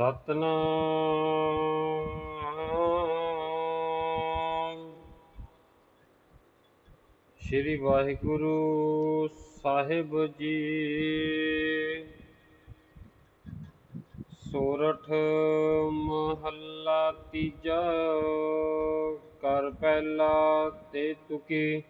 ਸਤਨਾਮ। ਸ੍ਰੀ ਵਾਹਿਗੁਰੂ ਸਾਹਿਬ ਜੀ। ਸੋਰਠ ਮਹੱਲਾ ਤੀਜਾ। ਕਰ ਪਹਿਲਾ ਤੇ ਤੁਕੀ।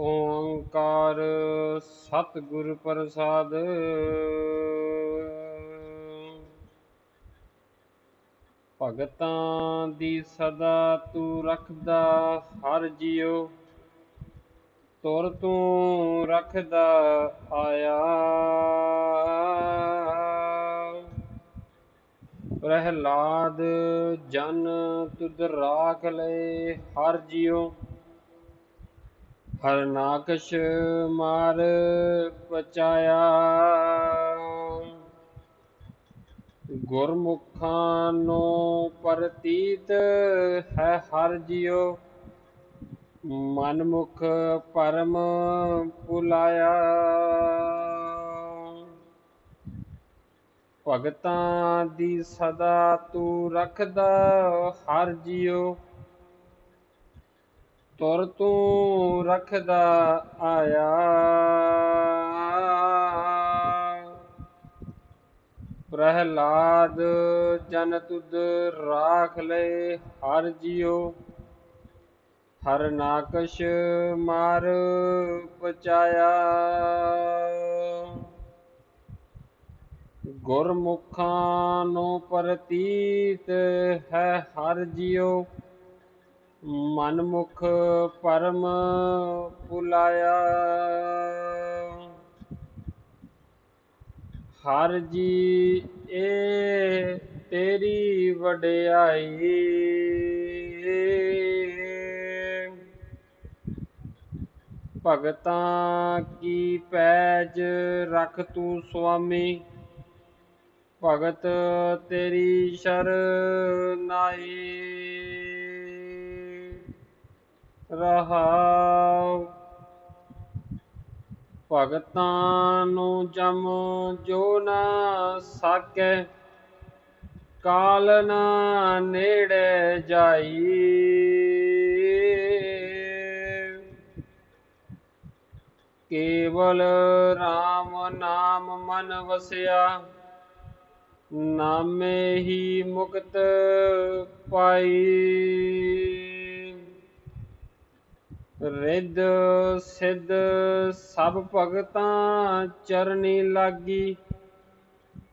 ਓੰਕਾਰ ਸਤਿਗੁਰ ਪ੍ਰਸਾਦ। ਭਗਤਾਂ ਦੀ ਸਦਾ ਤੂੰ ਰੱਖਦਾ ਹਰ ਜਿਉ ਤੁਰ ਤੂੰ ਰੱਖਦਾ ਆਇਆ। ਪ੍ਰਹਿਲਾਦ ਜਨ ਤੁਧ ਰਾਖ ਲਏ ਹਰ ਜਿਉ ਹਰਨਾਕਸ਼ ਮਾਰ ਪਚਾਇਆ। ਗੁਰਮੁਖਾਂ ਨੂੰ ਪ੍ਰਤੀਤ ਹੈ ਹਰ ਜਿਉ। ਮਨਮੁਖ ਪਰਮ ਪੁਲਾਇਆ। ਭਗਤਾਂ ਦੀ ਸਦਾ ਤੂੰ ਰੱਖਦਾ ਹਰ ਜਿਉ। ਤੁਰ ਤੂੰ ਰੱਖਦਾ ਆਇਆ। ਪ੍ਰਹਲਾਦ, ਜਨ ਤੁਧ ਰਾਖ ਲੈ, ਹਰ ਜਿਉ ਹਰ ਨਾਕਸ਼ ਮਾਰ ਪਚਾਇਆ। ਗੁਰਮੁਖਾਂ ਨੂੰ ਪ੍ਰਤੀਤ ਹੈ ਹਰ ਜਿਉ ਮਨਮੁਖ ਪਰਮ ਪੁਲਾਇਆ ਹਰ ਜੀ ਏ ਤੇਰੀ ਵਡਿਆਈ। ਭਗਤਾਂ ਕੀ ਪੈਜ ਰਖ ਤੂੰ ਸੁਆਮੀ? ਭਗਤ ਤੇਰੀ ਸ਼ਰਨਾਈ ਰਹਾਉ ਭਗਤਾਂ ਨੂੰ ਜਮ ਜੋ ਨਾ ਸਾਕੈ, ਕਾਲ ਨਾ ਨੇੜੇ ਜਾਈ। ਕੇਵਲ RAM ਨਾਮ ਮਨ ਵਸਿਆ, ਨਾਮੇ ਹੀ ਮੁਕਤ ਪਾਈ। ਰਿੱਧ ਸਿੱਧ ਸਭ ਭਗਤਾਂ ਚਰਨੀ ਲਾਗੀ।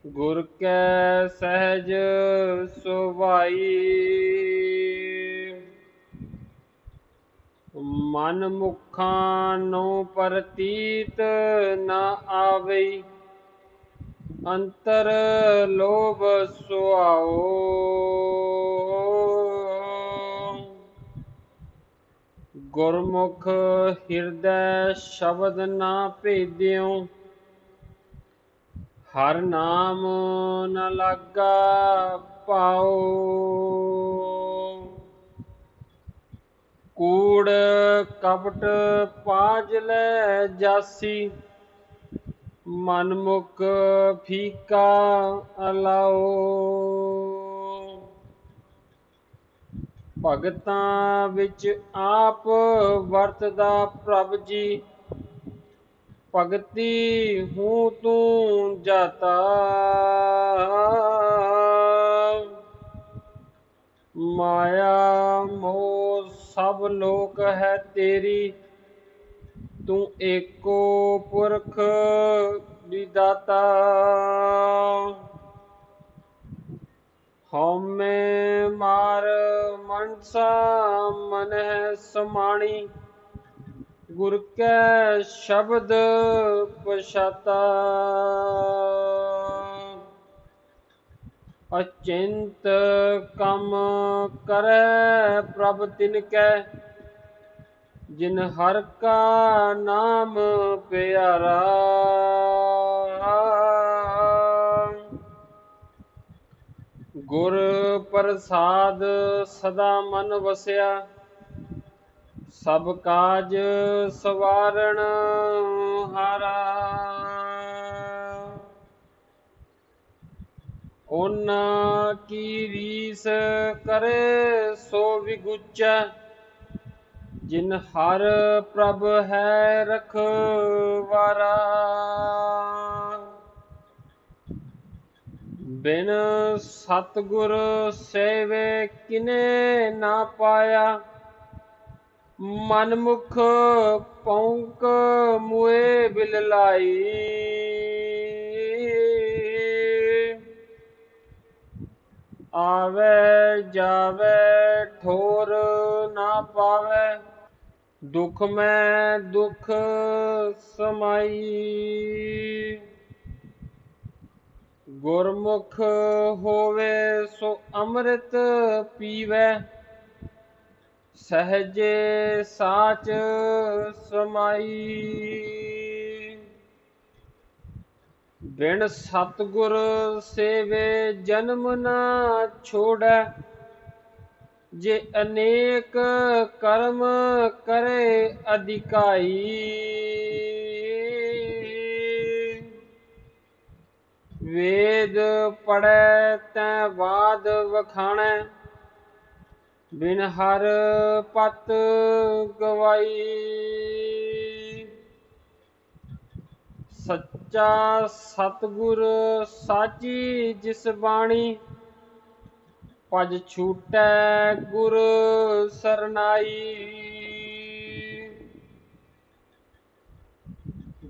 ਗੁਰ ਕੈ ਸਹਿਜ ਸੁਭਾਈ। ਮਨ ਮੁਖਾਂ ਨੂੰ ਪ੍ਰਤੀਤ ਨਾ ਆਵੇ ਅੰਤਰ ਲੋਭ ਸੁਆਓ। ਗੁਰਮੁਖ ਹਿਰਦੈ ਸ਼ਬਦ ਨਾ ਭੇਦਿਓ, ਹਰ ਨਾਮ ਨ ਲਾਗਾ ਪਾਓ। ਕੂੜ ਕਪਟ ਪਾਜ ਲੈ ਜਾਸੀ, ਮਨਮੁਖ ਫੀਕਾ ਅਲਾਓ। ਭਗਤਾਂ ਵਿੱਚ ਆਪ ਵਰਤਦਾ ਪ੍ਰਭ ਜੀ। ਭਗਤੀ ਹੂੰ ਤੂੰ ਜਾਤਾ। ਮਾਇਆ ਮੋਹ ਸਭ ਲੋਕ ਹੈ ਤੇਰੀ। ਤੂੰ ਏਕੋ ਪੁਰਖ ਵਿਦਾਤਾ ਹਉਮੈ ਮਾਰ ਮਨਸਾ ਮਨ ਹੈ ਸਮਾਣੀ, ਗੁਰ ਕੈ ਸ਼ਬਦ ਪਛਾਤਾ। ਅਚਿੰਤ ਕਮ ਕਰੈ ਪ੍ਰਭ ਤਿਨ ਕੈ, ਜਿਨ ਹਰ ਕਾ ਨਾਮ ਪਿਆਰਾ। ਗੁਰ ਪ੍ਰਸਾਦ ਸਦਾ ਮਨ ਵਸਿਆ, ਸਭ ਕਾਜ ਸਵਾਰਣ ਹਾਰਾ। ਉਹਨਾਂ ਕੀ ਰੀਸ ਕਰੇ ਸੋ ਵਿਗੁਚੈ, ਜਿਨ ਹਰ ਪ੍ਰਭ ਹੈ ਰਖਵਾਰਾ। ਬਿਨ ਸਤਗੁਰ ਸੇਵੇ ਕਿਨੇ ਨਾ ਪਾਇਆ। ਮਨਮੁਖ ਪੌਂਕ ਮੁਏ ਬਿਲਲਾਈ। ਆਵੇ ਜਾਵੇ ਠੋਰ ਨਾ ਪਾਵੇ। ਦੁਖ ਮੈਂ ਦੁਖ ਸਮਾਈ। ਗੁਰਮੁਖ ਹੋਵੇ ਸੋ ਅੰਮ੍ਰਿਤ ਪੀਵੇ। ਸਹਜੇ ਸਾਚ ਸਮਾਈ। ਬਿਨ ਸਤਗੁਰ ਸੇਵੇ ਜਨਮ ਨਾ ਛੋੜੈ। ਜੇ ਅਨੇਕ ਕਰਮ ਕਰੇ ਅਧਿਕਾਈ। ਵੇਦ ਪੜੈ ਤੈ ਬਾਦ ਵਖਾਣੈ, ਬਿਨ ਹਰ ਪਤ ਗਵਾਈ। ਸੱਚਾ ਸਤਗੁਰ ਸਾਚੀ ਜਿਸ ਬਾਣੀ, ਭਜ ਛੂਟੈ ਗੁਰ ਸਰਨਾਈ।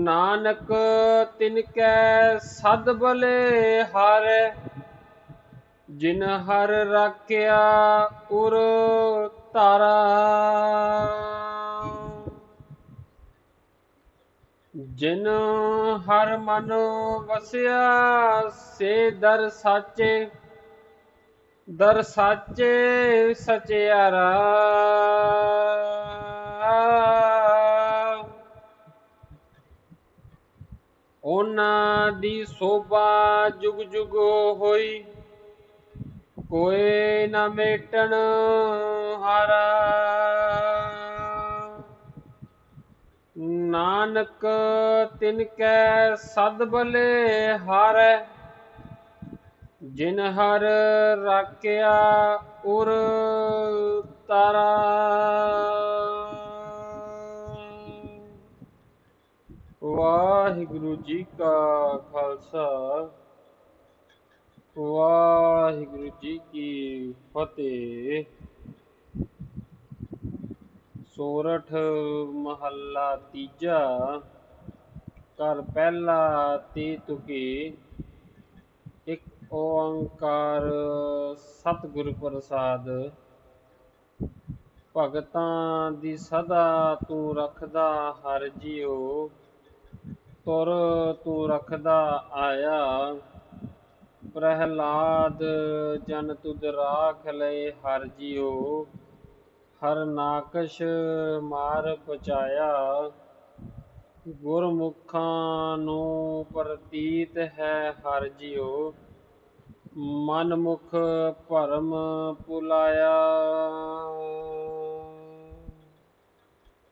ਨਾਨਕ ਤਿਨ ਕੈ ਸਦ ਬਲੇ ਹਾਰੇ, ਜਿਨ ਹਰ ਰਾਖਿਆ ਉਰ ਤਾਰਾ ਜਿਨ ਹਰ ਮਨ ਵਸਿਆ, ਸੇ ਦਰ ਸਾਚੇ ਦਰ ਸਾਚੇ ਸਚਿਆਰਾ। ਉਹਨਾਂ ਦੀ ਸੋਭਾ ਜੁਗ ਜੁਗ ਹੋਈ। ਕੋਏ ਨਾ ਮੇਟਣ ਹਾਰਾ। ਨਾਨਕ ਤਿਨ ਕੈ ਸਦ ਬਲੇ ਹਾਰੈ। ਜਿਨ ਹਰ ਰਾਖਿਆ ਉਰ ਤਾਰਾ। ਵਾਹਿਗੁਰੂ ਜੀ ਕਾ ਖਾਲਸਾ। ਵਾਹਿਗੁਰੂ ਜੀ ਕੀ ਫਤਿਹ। ਸੋਰਠ ਮਹੱਲਾ ਤੀਜਾ। ਕਰ ਪਹਿਲਾ ਤੇ ਤੁਕੀ ਇੱਕ ਓੰਕਾਰ ਸਤਿਗੁਰ ਪ੍ਰਸਾਦ। ਭਗਤਾਂ ਦੀ ਸਦਾ ਤੂੰ ਰੱਖਦਾ ਹਰ ਜੀਓ। ਤੁਰ ਤੂੰ ਰਖਦਾ ਆਇਆ। ਪ੍ਰਹਿਲਾਦ ਜਨ ਤੁਧ ਰਾਖ ਲਏ ਹਰ ਜੀਉ, ਹਰ ਨਾਕਸ਼ ਮਾਰ ਪਚਾਇਆ ਗੁਰਮੁਖਾਂ ਨੂੰ ਪ੍ਰਤੀਤ ਹੈ ਹਰ ਜੀਉ, ਮਨਮੁਖ ਭਰਮ ਪੁਲਾਇਆ।